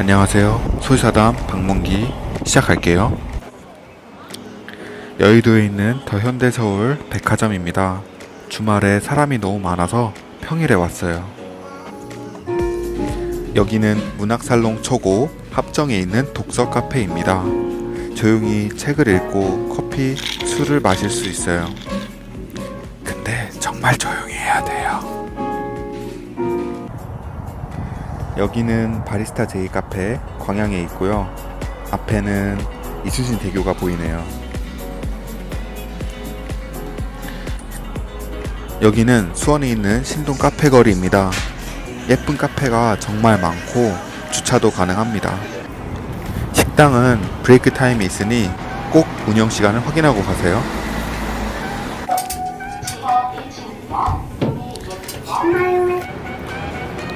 안녕하세요. 소사담 방문기 시작할게요. 여의도에 있는 더 현대 서울 백화점입니다. 주말에 사람이 너무 많아서 평일에 왔어요. 여기는 문학살롱 초고 합정에 있는 독서 카페입니다. 조용히 책을 읽고 커피, 술을 마실 수 있어요. 근데 정말 조용히 여기는 바리스타 제이 카페 광양에 있고요. 앞에는 이수진 대교가 보이네요. 여기는 수원에 있는 신동 카페 거리입니다. 예쁜 카페가 정말 많고 주차도 가능합니다. 식당은 브레이크 타임이 있으니 꼭 운영 시간을 확인하고 가세요.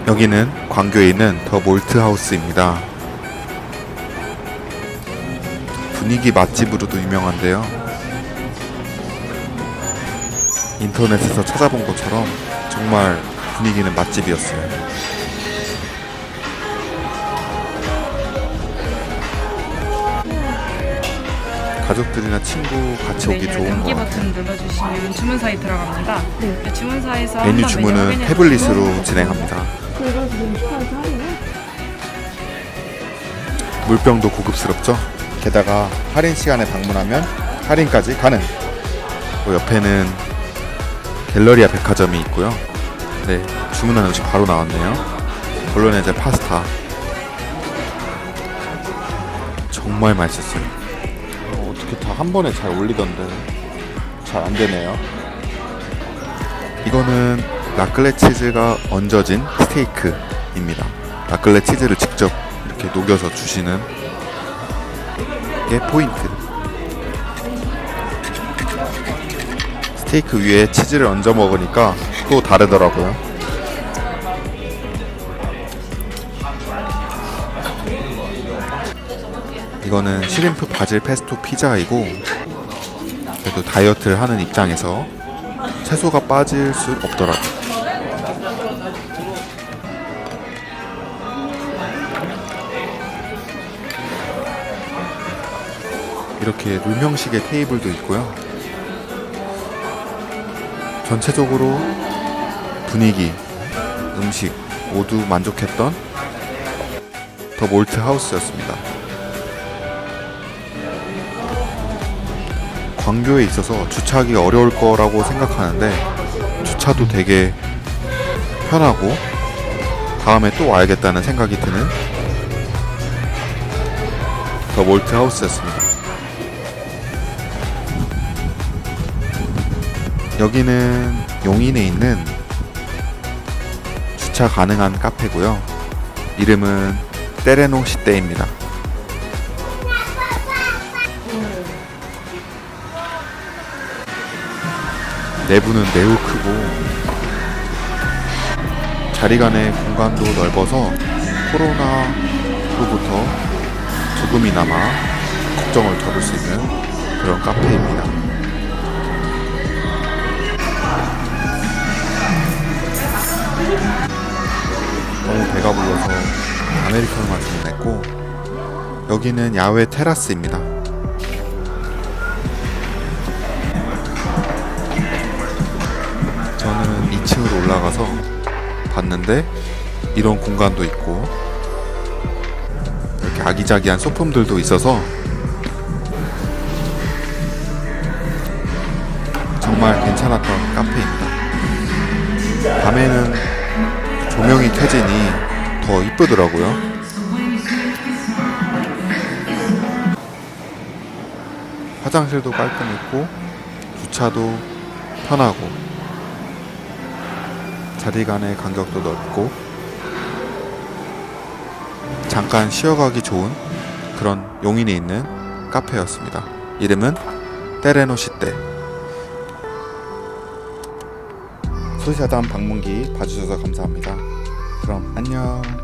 여기는 광교에 있는 더 몰트 하우스입니다. 분위기 맛집으로도 유명한데요. 인터넷에서 찾아본 것처럼 정말 분위기는 맛집이었어요. 가족들이나 친구 같이 오기 네, 좋은 것 같아요. 버튼 눌러주시면 주문사에 들어갑니다. 네. 주문사에서 메뉴 주문은 태블릿으로 진행합니다. 지금 할인해? 물병도 고급스럽죠? 게다가 할인 시간에 방문하면 할인까지 가능. 그 옆에는 갤러리아 백화점이 있고요. 네, 주문한 음식 바로 나왔네요. 볼로네제 파스타. 정말 맛있었어요. 어, 어떻게 다 한 번에 잘 올리던데 잘 안 되네요. 이거는 라클레 치즈가 얹어진 스테이크입니다. 라클레 치즈를 직접 이렇게 녹여서 주시는 게 포인트. 스테이크 위에 치즈를 얹어 먹으니까 또 다르더라고요. 이거는 시림프 바질 페스토 피자이고 그래도 다이어트를 하는 입장에서 채소가 빠질 수 없더라고요. 이렇게 룰형식의 테이블도 있고요. 전체적으로 분위기, 음식 모두 만족했던 더 몰트 하우스였습니다. 광교에 있어서 주차하기가 어려울 거라고 생각하는데 주차도 되게 편하고 다음에 또 와야겠다는 생각이 드는 더 몰트 하우스였습니다. 여기는 용인에 있는 주차 가능한 카페고요. 이름은 때레노 시떼입니다. 내부는 매우 크고 자리 간의 공간도 넓어서 코로나로부터 조금이나마 걱정을 덜을 수 있는 그런 카페입니다. 너무 배가 불러서 아메리카노만 주문했고 여기는 야외 테라스입니다. 저는 2층으로 올라가서 봤는데 이런 공간도 있고 이렇게 아기자기한 소품들도 있어서 정말 괜찮았던 카페입니다. 밤에는 조명이 켜지니 더 이쁘더라고요. 화장실도 깔끔했고 주차도 편하고 자리 간의 간격도 넓고 잠깐 쉬어가기 좋은 그런 용인에 있는 카페였습니다. 이름은 때레노시떼 소시사담 방문기 봐주셔서 감사합니다. 그럼 안녕.